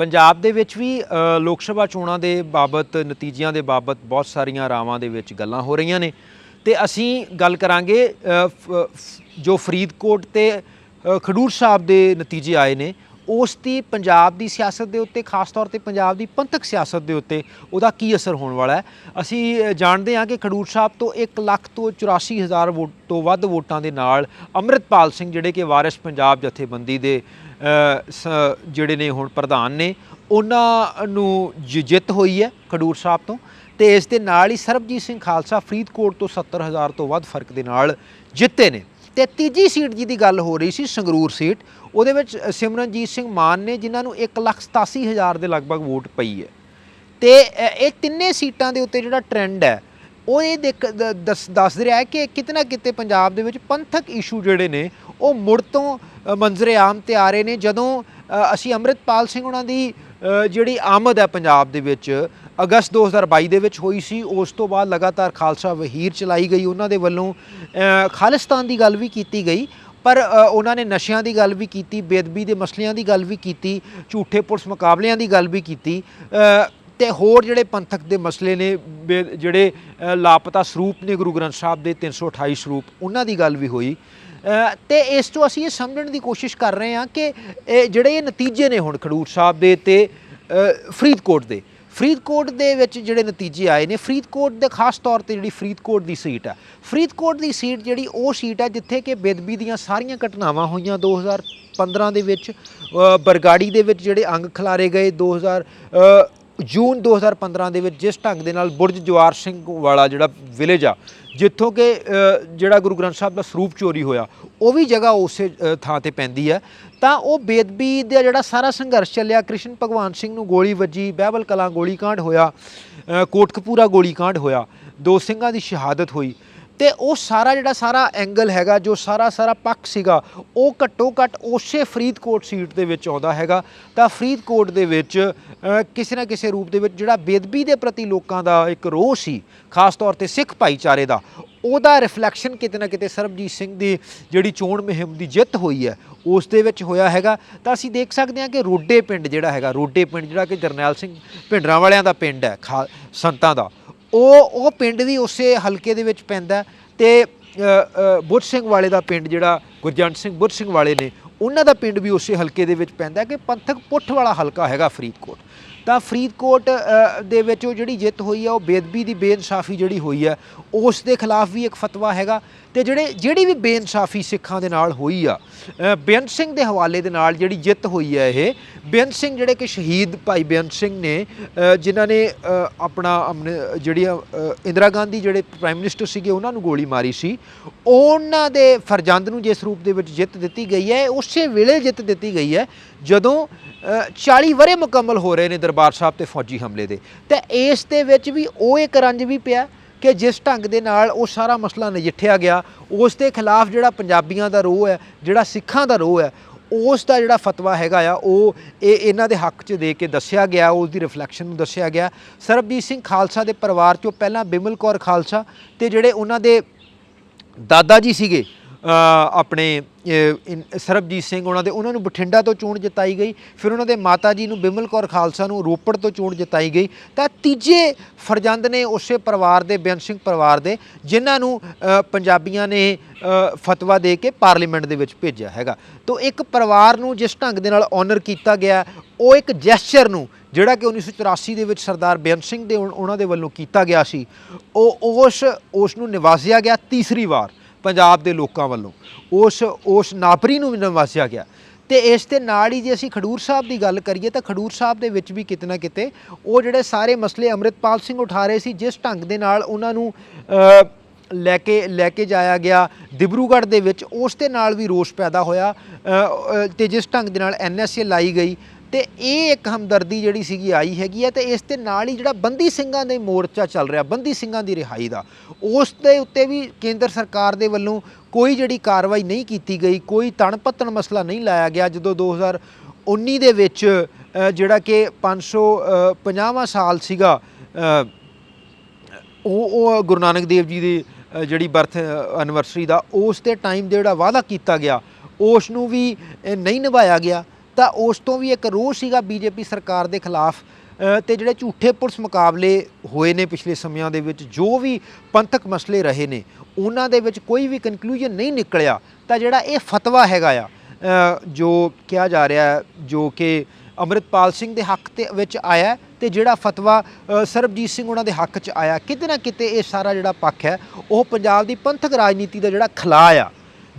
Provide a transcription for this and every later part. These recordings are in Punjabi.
ਪੰਜਾਬ ਦੇ ਵਿੱਚ ਵੀ ਲੋਕ ਸਭਾ ਚੋਣਾਂ ਦੇ ਬਾਬਤ, ਨਤੀਜਿਆਂ ਦੇ ਬਾਬਤ ਬਹੁਤ ਸਾਰੀਆਂ ਰਾਵਾਂ ਦੇ ਵਿੱਚ ਗੱਲਾਂ ਹੋ ਰਹੀਆਂ ਨੇ। ਤੇ ਅਸੀਂ ਗੱਲ ਕਰਾਂਗੇ ਜੋ ਫਰੀਦਕੋਟ ਤੇ ਖਡੂਰ ਸਾਹਿਬ ਦੇ ਨਤੀਜੇ ਆਏ ਨੇ। ਉਸ ਦੀ ਪੰਜਾਬ ਦੀ ਸਿਆਸਤ ਦੇ ਉੱਤੇ, ਖਾਸ ਤੌਰ ਤੇ ਪੰਜਾਬ ਦੀ ਪੰਥਕ ਸਿਆਸਤ ਦੇ ਉੱਤੇ ਉਹਦਾ ਕੀ ਅਸਰ ਹੋਣ ਵਾਲਾ ਹੈ? ਅਸੀਂ ਜਾਣਦੇ ਹਾਂ ਕਿ ਖਡੂਰ ਸਾਹਿਬ ਤੋਂ 1 ਲੱਖ ਤੋਂ 84 ਹਜ਼ਾਰ ਵੋਟ ਤੋਂ ਵੱਧ ਵੋਟਾਂ ਦੇ ਨਾਲ ਅੰਮ੍ਰਿਤਪਾਲ ਸਿੰਘ ਜਿਹੜੇ ਕਿ ਵਾਰਿਸ ਪੰਜਾਬ ਜਥੇਬੰਦੀ ਦੇ ਸ- ਜਿਹੜੇ ਨੇ ਹੁਣ ਪ੍ਰਧਾਨ ਨੇ, ਉਹਨਾਂ ਨੂੰ ਜ- ਜਿੱਤ ਹੋਈ ਹੈ ਖਡੂਰ ਸਾਹਿਬ ਤੋਂ ਤੇ ਇਸ ਦੇ ਨਾਲ ਹੀ ਸਰਬਜੀਤ ਸਿੰਘ ਖਾਲਸਾ ਫਰੀਦਕੋਟ ਤੋਂ 70000 ਤੋਂ ਵੱਧ ਫ਼ਰਕ ਦੇ ਨਾਲ ਜਿੱਤੇ ਨੇ। ਤੇ ਤੀਜੀ ਸੀਟ ਜਿਹਦੀ ਗੱਲ ਹੋ ਰਹੀ ਸੀ, ਸੰਗਰੂਰ ਸੀਟ, ਉਹਦੇ ਵਿੱਚ ਸਿਮਰਨਜੀਤ ਸਿੰਘ ਮਾਨ ਨੇ, ਜਿਨ੍ਹਾਂ ਨੂੰ 187000 ਦੇ ਲਗਭਗ ਵੋਟ ਪਈ ਹੈ। ਤੇ ਇਹ ਤਿੰਨੇ ਸੀਟਾਂ ਦੇ ਉੱਤੇ ਜਿਹੜਾ ਟ੍ਰੈਂਡ ਹੈ ਉਹ ਇਹ ਦੇਖ ਦ- ਦੱਸ ਦੱਸ ਰਿਹਾ ਕਿ ਕਿਤੇ ਨਾ ਕਿਤੇ ਪੰਜਾਬ ਦੇ ਵਿੱਚ ਪੰਥਕ ਇਸ਼ੂ ਜਿਹੜੇ ਨੇ ਉਹ ਮੁੜ ਤੋਂ ਅ, ਮੰਜ਼ਰੇ ਆਮ ਤੇ ਆ ਰਹੇ ਨੇ। ਜਦੋਂ ਅਸੀਂ ਅੰਮ੍ਰਿਤਪਾਲ ਸਿੰਘ ਉਹਨਾਂ ਦੀ ਜਿਹੜੀ ਆਮਦ ਹੈ ਪੰਜਾਬ ਦੇ ਵਿੱਚ ਅਗਸਤ 2022 ਦੇ ਵਿੱਚ ਹੋਈ ਸੀ ਉਸ ਤੋਂ ਬਾਅਦ ਲਗਾਤਾਰ ਖਾਲਸਾ ਵਹੀਰ ਚਲਾਈ ਗਈ। ਉਹਨਾਂ ਦੇ ਵੱਲੋਂ ਖਾਲਿਸਤਾਨ ਦੀ ਗੱਲ ਵੀ ਕੀਤੀ ਗਈ ਪਰ ਉਹਨਾਂ ਨੇ ਨਸ਼ਿਆਂ ਦੀ ਗੱਲ ਵੀ ਕੀਤੀ ਬੇਦਬੀ ਦੇ ਮਸਲਿਆਂ ਦੀ ਗੱਲ ਵੀ ਕੀਤੀ ਝੂਠੇ ਪੁਲਿਸ ਮੁਕਾਬਲਿਆਂ ਦੀ ਗੱਲ ਵੀ ਕੀਤੀ। ਤੇ ਹੋਰ ਜਿਹੜੇ ਪੰਥਕ ਦੇ ਮਸਲੇ ਨੇ ਬੇ- ਜਿਹੜੇ ਲਾਪਤਾ ਸਰੂਪ ਨੇ ਗੁਰੂ ਗ੍ਰੰਥ ਸਾਹਿਬ ਦੇ 328 ਸਰੂਪ ਉਹਨਾਂ ਦੀ ਗੱਲ ਵੀ ਹੋਈ। ਅ, ਤੇ ਇਸ ਤੋਂ ਅਸੀਂ ਇਹ ਸਮਝਣ ਦੀ ਕੋਸ਼ਿਸ਼ ਕਰ ਰਹੇ ਹਾਂ ਕਿ ਇਹ ਜਿਹੜੇ ਇਹ ਨਤੀਜੇ ਨੇ ਹੁਣ ਖਡੂਰ ਸਾਹਿਬ ਦੇ ਤੇ ਫਰੀਦਕੋਟ ਦੇ। ਫਰੀਦਕੋਟ ਦੇ ਵਿੱਚ ਜਿਹੜੇ ਨਤੀਜੇ ਆਏ ਨੇ ਫਰੀਦਕੋਟ ਦੇ ਖਾਸ ਤੌਰ ਤੇ ਜਿਹੜੀ ਫਰੀਦਕੋਟ ਦੀ ਸੀਟ ਹੈ ਫਰੀਦਕੋਟ ਦੀ ਸੀਟ ਜਿਹੜੀ ਉਹ ਸੀਟ ਹੈ ਜਿੱਥੇ ਕਿ ਬੇਦਬੀ ਦੀਆਂ ਸਾਰੀਆਂ ਘਟਨਾਵਾਂ ਹੋਈਆਂ 2015 ਦੇ ਵਿੱਚ ਬਰਗਾੜੀ ਦੇ ਵਿੱਚ ਜਿਹੜੇ ਅੰਗ ਖਿਲਾਰੇ ਗਏ 2000 ਅ, ਜੂਨ 2015 ਦੇ ਵਿੱਚ ਜਿਸ ਢੰਗ ਦੇ ਨਾਲ ਬੁਰਜ ਜਵਾਰ ਸਿੰਘ ਵਾਲਾ ਜਿਹੜਾ ਵਿਲੇਜ ਆ, ਜਿੱਥੋਂ ਕਿ ਜਿਹੜਾ ਗੁਰੂ ਗ੍ਰੰਥ ਸਾਹਿਬ ਦਾ ਸਰੂਪ ਚੋਰੀ ਹੋਇਆ, ਉਹ ਵੀ ਜਗ੍ਹਾ ਉਸੇ ਥਾਂ ਤੇ ਪੈਂਦੀ ਹੈ ਤਾਂ ਉਹ ਬੇਦਬੀ ਦਾ ਜਿਹੜਾ ਸਾਰਾ ਸੰਘਰਸ਼ ਚੱਲਿਆ, ਕ੍ਰਿਸ਼ਨ ਭਗਵਾਨ ਸਿੰਘ ਨੂੰ ਗੋਲੀ ਵੱਜੀ, ਬਹਿਬਲ ਕਲਾਂ ਗੋਲੀकांड ਹੋਇਆ ਕੋਟਕਪੂਰਾ ਗੋਲੀकांड ਹੋਇਆ, ਦੋ ਸਿੰਘਾਂ ਦੀ ਸ਼ਹਾਦਤ ਹੋਈ। ਤੇ ਉਹ ਸਾਰਾ ਜਿਹੜਾ ਸਾਰਾ ਐਂਗਲ ਹੈਗਾ, ਜੋ ਸਾਰਾ ਸਾਰਾ ਪੱਖ ਸੀਗਾ, ਉਹ ਘੱਟੋ ਘੱਟ ਉਸੇ ਫਰੀਦਕੋਟ ਸੀਟ ਦੇ ਵਿੱਚ ਆਉਂਦਾ ਹੈਗਾ। ਤਾਂ ਫਰੀਦਕੋਟ ਦੇ ਵਿੱਚ ਕਿਸੇ ਨਾ ਕਿਸੇ ਰੂਪ ਦੇ ਵਿੱਚ ਜਿਹੜਾ ਬੇਦਬੀ ਦੇ ਪ੍ਰਤੀ ਲੋਕਾਂ ਦਾ ਇੱਕ ਰੋਹ ਸੀ, ਖਾਸ ਤੌਰ ਤੇ ਸਿੱਖ ਭਾਈਚਾਰੇ ਦਾ, ਉਹਦਾ ਰਿਫਲੈਕਸ਼ਨ ਕਿਤੇ ਨਾ ਕਿਤੇ ਸਰਬਜੀਤ ਸਿੰਘ ਦੀ ਜਿਹੜੀ ਚੋਣ ਮੁਹਿੰਮ ਦੀ ਜਿੱਤ ਹੋਈ ਹੈ, ਉਸ ਦੇ ਵਿੱਚ ਹੋਇਆ ਹੈਗਾ। ਤਾਂ ਅਸੀਂ ਦੇਖ ਸਕਦੇ ਹਾਂ ਕਿ ਰੋਡੇ ਪਿੰਡ ਜਿਹੜਾ ਹੈਗਾ, ਰੋਡੇ ਪਿੰਡ ਜਿਹੜਾ ਕਿ ਜਰਨੈਲ ਸਿੰਘ ਭਿੰਡਰਾਂ ਵਾਲਿਆਂ ਦਾ ਪਿੰਡ ਹੈ, ਖਾ ਸੰਤਾਂ ਦਾ ਉਹ ਉਹ ਪਿੰਡ ਵੀ ਉਸੇ ਹਲਕੇ ਦੇ ਵਿੱਚ ਪੈਂਦਾ ਹੈ ਤੇ ਬੁੱਧ ਸਿੰਘ ਵਾਲੇ ਦਾ ਪਿੰਡ ਜਿਹੜਾ ਗੁਰਜੰਟ ਸਿੰਘ, ਬੁੱਧ ਸਿੰਘ ਵਾਲੇ ਨੇ, ਉਹਨਾਂ ਦਾ ਪਿੰਡ ਵੀ ਉਸੇ ਹਲਕੇ ਦੇ ਵਿੱਚ ਪੈਂਦਾ ਕਿ ਪੰਥਕ ਪੁੱਠ ਵਾਲਾ ਹਲਕਾ ਹੈਗਾ ਫਰੀਦਕੋਟ। ਤਾਂ ਫਰੀਦਕੋਟ ਦੇ ਵਿੱਚ ਉਹ ਜਿਹੜੀ ਜਿੱਤ ਹੋਈ ਹੈ, ਉਹ ਬੇਦਬੀ ਦੀ ਬੇਇਨਸਾਫੀ ਜਿਹੜੀ ਹੋਈ ਹੈ, ਉਸ ਦੇ ਖਿਲਾਫ ਵੀ ਇੱਕ ਫਤਵਾ ਹੈਗਾ ਤੇ ਜਿਹੜੇ ਜਿਹੜੀ ਵੀ ਬੇਇਨਸਾਫੀ ਸਿੱਖਾਂ ਦੇ ਨਾਲ ਹੋਈ ਆ ਬੇਅੰਤ ਸਿੰਘ ਦੇ ਹਵਾਲੇ ਦੇ ਨਾਲ ਜਿਹੜੀ ਜਿੱਤ ਹੋਈ ਹੈ ਇਹ ਬੇਅੰਤ ਸਿੰਘ ਜਿਹੜੇ ਕਿ ਸ਼ਹੀਦ ਭਾਈ ਬੇਅੰਤ ਸਿੰਘ ਨੇ ਜਿਨ੍ਹਾਂ ਨੇ ਆਪਣਾ ਜਿਹੜੀ ਅ, ਇੰਦਰਾ ਗਾਂਧੀ ਜਿਹੜੇ ਪ੍ਰਾਈਮ ਮਿਨਿਸਟਰ ਸੀਗੇ ਉਹਨਾਂ ਨੂੰ ਗੋਲੀ ਮਾਰੀ ਸੀ। ਉਹਨਾਂ ਦੇ ਫਰਜ਼ੰਦ ਨੂੰ ਜਿਸ ਰੂਪ ਦੇ ਵਿੱਚ ਜਿੱਤ ਦਿੱਤੀ ਗਈ ਹੈ ਉਸੇ ਵੇਲੇ ਜਿੱਤ ਦਿੱਤੀ ਗਈ ਹੈ ਜਦੋਂ ਅ, 40 ਵਰੇ ਮੁਕੰਮਲ ਹੋ ਰਹੇ ਨੇ ਦਰਬਾਰ ਸਾਹਿਬ ਤੇ ਫੌਜੀ ਹਮਲੇ ਦੇ। ਤੇ ਇਸ ਦੇ ਵਿੱਚ ਵੀ ਉਹ ਇੱਕ ਰੰਜ ਵੀ ਪਿਆ ਕਿ ਜਿਸ ਢੰਗ ਦੇ ਨਾਲ ਉਹ ਸਾਰਾ ਮਸਲਾ ਨਜਿੱਠਿਆ ਗਿਆ, ਉਸ ਦੇ ਖਿਲਾਫ ਜਿਹੜਾ ਪੰਜਾਬੀਆਂ ਦਾ ਰੋਹ ਹੈ, ਜਿਹੜਾ ਸਿੱਖਾਂ ਦਾ ਰੋਹ ਹੈ, ਉਸ ਦਾ ਜਿਹੜਾ ਫਤਵਾ ਹੈਗਾ ਆ, ਉਹ ਇਹ ਇਹਨਾਂ ਦੇ ਹੱਕ 'ਚ ਦੇ ਕੇ ਦੱਸਿਆ ਗਿਆ, ਉਸ ਦੀ ਰਿਫਲੈਕਸ਼ਨ ਨੂੰ ਦੱਸਿਆ ਗਿਆ। ਸਰਬਜੀਤ ਸਿੰਘ ਖਾਲਸਾ ਦੇ ਪਰਿਵਾਰ 'ਚੋਂ ਪਹਿਲਾਂ ਬਿਮਲ ਕੌਰ ਖਾਲਸਾ ਤੇ ਜਿਹੜੇ ਉਹਨਾਂ ਦੇ ਦਾਦਾ ਜੀ ਸੀਗੇ ਆਪਣੇ ਸਰਬਜੀਤ ਸਿੰਘ ਉਹਨਾਂ ਦੇ, ਉਹਨਾਂ ਨੂੰ ਬਠਿੰਡਾ ਤੋਂ ਚੋਣ ਜਿਤਾਈ ਗਈ। ਫਿਰ ਉਹਨਾਂ ਦੇ ਮਾਤਾ ਜੀ ਨੂੰ ਬਿਮਲ ਕੌਰ ਖਾਲਸਾ ਨੂੰ ਰੋਪੜ ਤੋਂ ਚੋਣ ਜਿਤਾਈ ਗਈ। ਤਾਂ ਤੀਜੇ ਫਰਜ਼ੰਦ ਨੇ ਉਸੇ ਪਰਿਵਾਰ ਦੇ, ਬੇਅੰਤ ਸਿੰਘ ਪਰਿਵਾਰ ਦੇ, ਜਿਨ੍ਹਾਂ ਨੂੰ ਪੰਜਾਬੀਆਂ ਨੇ ਫਤਵਾ ਦੇ ਕੇ ਪਾਰਲੀਮੈਂਟ ਦੇ ਵਿੱਚ ਭੇਜਿਆ ਹੈਗਾ। ਤੋਂ ਇੱਕ ਪਰਿਵਾਰ ਨੂੰ ਜਿਸ ਢੰਗ ਦੇ ਨਾਲ ਆਨਰ ਕੀਤਾ ਗਿਆ, ਉਹ ਇੱਕ ਜੈਸਚਰ ਨੂੰ, ਜਿਹੜਾ ਕਿ 1984 ਦੇ ਵਿੱਚ ਸਰਦਾਰ ਬੇਅੰਤ ਸਿੰਘ ਦੇ ਉਹਨਾਂ ਦੇ ਵੱਲੋਂ ਕੀਤਾ ਗਿਆ ਸੀ, ਉਹ ਉਸ ਉਸ ਨੂੰ ਨਿਵਾਜਿਆ ਗਿਆ ਤੀਸਰੀ ਵਾਰ। ਪੰਜਾਬ ਦੇ ਲੋਕਾਂ ਵੱਲੋਂ। ਉਸ ਉਸ ਨਾਪਰੀ ਨੂੰ ਵੀ ਨਿਵਾਜਿਆ ਗਿਆ। ਤੇ ਇਸ ਦੇ ਨਾਲ ਹੀ ਜੇ ਅਸੀਂ ਖਡੂਰ ਸਾਹਿਬ ਦੀ ਗੱਲ ਕਰੀਏ ਤਾਂ ਖਡੂਰ ਸਾਹਿਬ ਦੇ ਵਿੱਚ ਵੀ ਕਿਤੇ ਨਾ ਕਿਤੇ ਉਹ ਜਿਹੜੇ ਸਾਰੇ ਮਸਲੇ ਅੰਮ੍ਰਿਤਪਾਲ ਸਿੰਘ ਉਠਾ ਰਹੇ ਸੀ ਜਿਸ ਢੰਗ ਦੇ ਨਾਲ ਉਹਨਾਂ ਨੂੰ ਲੈ ਕੇ ਲੈ ਕੇ ਜਾਇਆ ਗਿਆ ਦਿਬਰੂਗੜ੍ਹ ਦੇ ਵਿੱਚ ਉਸ ਦੇ ਨਾਲ ਵੀ ਰੋਸ ਪੈਦਾ ਹੋਇਆ। ਅ, ਤੇ ਜਿਸ ਢੰਗ ਦੇ ਨਾਲ ਐਨਐਸਏ ਲਾਈ ਗਈ। ਤੇ ਇਹ ਇੱਕ ਹਮਦਰਦੀ ਜਿਹੜੀ ਸੀਗੀ ਆਈ ਹੈਗੀ ਹੈ ਤੇ ਇਸ ਦੇ ਨਾਲ ਹੀ ਜਿਹੜਾ ਬੰਦੀ ਸਿੰਘਾਂ ਦੇ ਮੋਰਚਾ ਚੱਲ ਰਿਹਾ, ਬੰਦੀ ਸਿੰਘਾਂ ਦੀ ਰਿਹਾਈ ਦਾ, ਉਸ ਦੇ ਉੱਤੇ ਵੀ ਕੇਂਦਰ ਸਰਕਾਰ ਦੇ ਵੱਲੋਂ ਕੋਈ ਜਿਹੜੀ ਕਾਰਵਾਈ ਨਹੀਂ ਕੀਤੀ ਗਈ, ਕੋਈ ਤਣ ਮਸਲਾ ਨਹੀਂ ਲਾਇਆ ਗਿਆ, ਜਦੋਂ 2019 ਦੇ ਵਿੱਚ ਜਿਹੜਾ ਕਿ 550ਵਾਂ ਸਾਲ ਸੀਗਾ ਉਹ ਉਹ ਗੁਰੂ ਨਾਨਕ ਦੇਵ ਜੀ ਦੀ ਜਿਹੜੀ ਬਰਥ ਐਨਵਰਸਰੀ ਦਾ, ਉਸ ਦੇ ਟਾਈਮ ਜਿਹੜਾ ਵਾਅਦਾ ਕੀਤਾ ਗਿਆ, ਉਸ ਨੂੰ ਵੀ ਨਹੀਂ ਨਿਭਾਇਆ ਗਿਆ। ਤਾਂ ਉਸ ਤੋਂ ਵੀ ਇੱਕ ਰੋਹ ਸੀਗਾ ਬੀਜੇਪੀ ਸਰਕਾਰ ਦੇ ਖਿਲਾਫ ਅ, ਤੇ ਜਿਹੜੇ ਝੂਠੇ ਪੁਲਿਸ ਮੁਕਾਬਲੇ ਹੋਏ ਨੇ ਪਿਛਲੇ ਸਮਿਆਂ ਦੇ ਵਿੱਚ ਜੋ ਵੀ ਪੰਥਕ ਮਸਲੇ ਰਹੇ ਨੇ ਉਹਨਾਂ ਦੇ ਵਿੱਚ ਕੋਈ ਵੀ ਕਨਕਲੂਜਨ ਨਹੀਂ ਨਿਕਲਿਆ। ਤਾਂ ਜਿਹੜਾ ਇਹ ਫਤਵਾ ਹੈਗਾ ਆ ਜੋ ਕਿਹਾ ਜਾ ਰਿਹਾ ਜੋ ਕਿ ਅੰਮ੍ਰਿਤਪਾਲ ਸਿੰਘ ਦੇ ਹੱਕ ਤੇ ਵਿੱਚ ਆਇਆ ਹੈ ਤੇ ਜਿਹੜਾ ਫਤਵਾ ਸਰਬਜੀਤ ਸਿੰਘ ਉਹਨਾਂ ਦੇ ਹੱਕ 'ਚ ਆਇਆ ਕਿਤੇ ਨਾ ਕਿਤੇ ਇਹ ਸਾਰਾ ਜਿਹੜਾ ਪੱਖ ਹੈ ਉਹ ਪੰਜਾਬ ਦੀ ਪੰਥਕ ਰਾਜਨੀਤੀ ਦਾ ਜਿਹੜਾ ਖਲਾ ਆ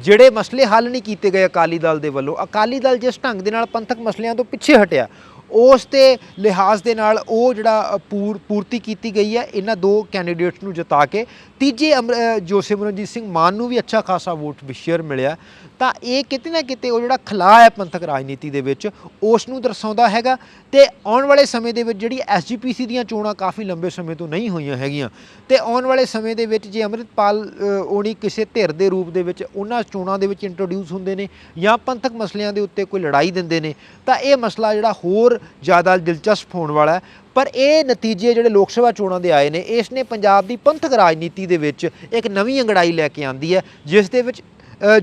ਜਿਹੜੇ ਮਸਲੇ ਹੱਲ ਨਹੀਂ ਕੀਤੇ ਗਏ ਅਕਾਲੀ ਦਲ ਦੇ ਵੱਲੋਂ ਅਕਾਲੀ ਦਲ ਜਿਸ ਢੰਗ ਦੇ ਨਾਲ ਪੰਥਕ ਮਸਲਿਆਂ ਤੋਂ ਪਿੱਛੇ ਹਟਿਆ ਉਸ ਤੇ ਲਿਹਾਜ਼ ਦੇ ਨਾਲ ਉਹ ਜਿਹੜਾ ਪੂਰ ਪੂਰਤੀ ਕੀਤੀ ਗਈ ਹੈ ਇਹਨਾਂ ਦੋ ਕੈਂਡੀਡੇਟਸ ਨੂੰ ਜਿਤਾ ਕੇ। ਤੀਜੇ ਅਮਰ- ਅ, ਜੋ ਸਿਮਰਨਜੀਤ ਸਿੰਘ ਮਾਨ ਨੂੰ ਵੀ ਅੱਛਾ ਖਾਸਾ ਵੋਟ ਵਿਸ਼ੇਅਰ ਮਿਲਿਆ। ਤਾਂ ਇਹ ਕਿਤੇ ਨਾ ਕਿਤੇ ਉਹ ਜਿਹੜਾ ਖਲਾ ਹੈ ਪੰਥਕ ਰਾਜਨੀਤੀ ਦੇ ਵਿੱਚ ਉਸ ਨੂੰ ਦਰਸਾਉਂਦਾ ਹੈਗਾ ਤੇ ਆਉਣ ਵਾਲੇ ਸਮੇਂ ਦੇ ਵਿੱਚ ਜਿਹੜੀ ਐਸਜੀਪੀਸੀ ਦੀਆਂ ਚੋਣਾਂ ਕਾਫੀ ਲੰਬੇ ਸਮੇਂ ਤੋਂ ਨਹੀਂ ਹੋਈਆਂ ਹੈਗੀਆਂ। ਤੇ ਆਉਣ ਵਾਲੇ ਸਮੇਂ ਦੇ ਵਿੱਚ ਜੇ ਅੰਮ੍ਰਿਤਪਾਲ ਅ, ਉਹਨੀ ਕਿਸੇ ਧਿਰ ਦੇ ਰੂਪ ਦੇ ਵਿੱਚ ਉਹਨਾਂ ਚੋਣਾਂ ਦੇ ਵਿੱਚ ਇੰਟਰੋਡਿਊਸ ਹੁੰਦੇ ਨੇ ਜਾਂ ਪੰਥਕ ਮਸਲਿਆਂ ਦੇ ਉੱਤੇ ਕੋਈ ਲੜਾਈ ਦਿੰਦੇ ਨੇ ਤਾਂ ਇਹ ਮਸਲਾ ਜਿਹੜਾ ਹੋਰ ਜ਼ਿਆਦਾ ਦਿਲਚਸਪ ਹੋਣ ਵਾਲਾ ਹੈ। ਪਰ ਇਹ ਨਤੀਜੇ ਜਿਹੜੇ ਲੋਕ ਸਭਾ ਚੋਣਾਂ ਦੇ ਆਏ ਨੇ ਇਸ ਨੇ ਪੰਜਾਬ ਦੀ ਪੰਥਕ ਰਾਜਨੀਤੀ ਦੇ ਵਿੱਚ ਇੱਕ ਨਵੀਂ ਅੰਗੜਾਈ ਲੈ ਕੇ ਆਂਦੀ ਹੈ ਜਿਸ ਦੇ ਵਿੱਚ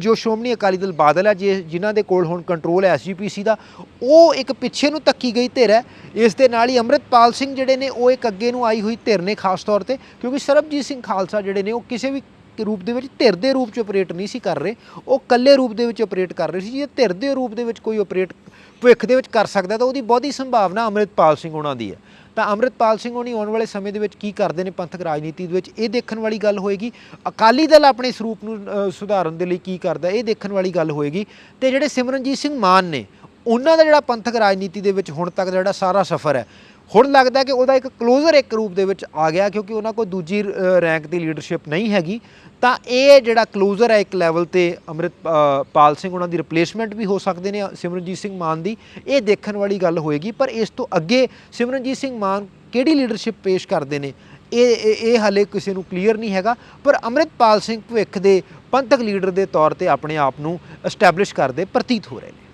ਜੋ ਸ਼੍ਰੋਮਣੀ ਅਕਾਲੀ ਦਲ ਬਾਦਲ ਹੈ ਜੇ ਜਿਨ੍ਹਾਂ ਦੇ ਕੋਲ ਹੁਣ ਕੰਟਰੋਲ ਹੈ ਐਸਜੀਪੀਸੀ ਦਾ, ਉਹ ਇੱਕ ਪਿੱਛੇ ਨੂੰ ਤੱਕੀ ਗਈ ਧਿਰ ਹੈ। ਇਸ ਦੇ ਨਾਲ ਹੀ ਅੰਮ੍ਰਿਤਪਾਲ ਸਿੰਘ ਜਿਹੜੇ ਨੇ, ਉਹ ਇੱਕ ਅੱਗੇ ਨੂੰ ਆਈ ਹੋਈ ਧਿਰ ਨੇ ਖਾਸ ਤੌਰ ਤੇ, ਕਿਉਂਕਿ ਸਰਬਜੀਤ ਸਿੰਘ ਖਾਲਸਾ ਜਿਹੜੇ ਨੇ, ਉਹ ਕਿਸੇ ਵੀ ਰੂਪ ਦੇ ਵਿੱਚ ਧਿਰ ਦੇ ਰੂਪ 'ਚ ਆਪਰੇਟ ਨਹੀਂ ਸੀ ਕਰ ਰਹੇ। ਉਹ ਇਕੱਲੇ ਰੂਪ ਦੇ ਵਿੱਚ ਆਪਰੇਟ ਕਰ ਰਹੇ ਸੀ। ਜੇ ਧਿਰ ਦੇ ਰੂਪ ਦੇ ਵਿੱਚ ਕੋਈ ਆਪਰੇਟ ਭਵਿੱਖ ਦੇ ਵਿੱਚ ਕਰ ਸਕਦਾ, ਤਾਂ ਉਹਦੀ ਬਹੁਤੀ ਸੰਭਾਵਨਾ ਅੰਮ੍ਰਿਤਪਾਲ ਸਿੰਘ ਉਹਨਾਂ ਦੀ ਹੈ। ਤਾਂ ਅੰਮ੍ਰਿਤਪਾਲ ਸਿੰਘ ਹੋਣੀ ਆਉਣ ਵਾਲੇ ਸਮੇਂ ਦੇ ਵਿੱਚ ਕੀ ਕਰਦੇ ਨੇ ਪੰਥਕ ਰਾਜਨੀਤੀ ਦੇ ਵਿੱਚ? ਇਹ ਦੇਖਣ ਵਾਲੀ ਗੱਲ ਹੋਏਗੀ। ਅਕਾਲੀ ਦਲ ਆਪਣੇ ਸਰੂਪ ਨੂੰ ਸੁਧਾਰਨ ਦੇ ਲਈ ਕੀ ਕਰਦਾ, ਇਹ ਦੇਖਣ ਵਾਲੀ ਗੱਲ ਹੋਏਗੀ। ਤੇ ਜਿਹੜੇ ਸਿਮਰਨਜੀਤ ਸਿੰਘ ਮਾਨ ਨੇ, ਉਹਨਾਂ ਦਾ ਜਿਹੜਾ ਪੰਥਕ ਰਾਜਨੀਤੀ ਦੇ ਵਿੱਚ ਹੁਣ ਤੱਕ ਦਾ ਜਿਹੜਾ ਸਾਰਾ ਸਫ਼ਰ ਹੈ ਹੁਣ ਲੱਗਦਾ ਕਿ ਉਹਦਾ ਇੱਕ ਕਲੋਜ਼ਰ ਇੱਕ ਰੂਪ ਦੇ ਵਿੱਚ ਆ ਗਿਆ ਕਿਉਂਕਿ ਉਹਨਾਂ ਕੋਲ ਦੂਜੀ ਰੈਂਕ ਦੀ ਲੀਡਰਸ਼ਿਪ ਨਹੀਂ ਹੈਗੀ। ਤਾਂ ਇਹ ਜਿਹੜਾ ਕਲੋਜ਼ਰ ਹੈ ਇੱਕ ਲੈਵਲ ਤੇ ਅੰਮ੍ਰਿਤ ਪਾਲ ਸਿੰਘ ਉਹਨਾਂ ਦੀ ਰਿਪਲੇਸਮੈਂਟ ਵੀ ਹੋ ਸਕਦੇ ਨੇ, ਸਿਮਰਨਜੀਤ ਸਿੰਘ ਮਾਨ ਦੀ। ਇਹ ਦੇਖਣ ਵਾਲੀ ਗੱਲ ਹੋਏਗੀ, ਪਰ ਇਸ ਤੋਂ ਅੱਗੇ ਸਿਮਰਨਜੀਤ ਸਿੰਘ ਮਾਨ ਕਿਹੜੀ ਲੀਡਰਸ਼ਿਪ ਪੇਸ਼ ਕਰਦੇ ਨੇ, ਇਹ ਇਹ ਹਾਲੇ ਕਿਸੇ ਨੂੰ ਕਲੀਅਰ ਨਹੀਂ ਹੈਗਾ। ਪਰ ਅੰਮ੍ਰਿਤਪਾਲ ਸਿੰਘ ਭਵਿੱਖ ਦੇ ਪੰਥਕ ਲੀਡਰ ਦੇ ਤੌਰ ਤੇ ਆਪਣੇ ਆਪ ਨੂੰ ਐਸਟੈਬਲਿਸ਼ ਕਰਦੇ ਪ੍ਰਤੀਤ ਹੋ ਰਹੇ ਨੇ।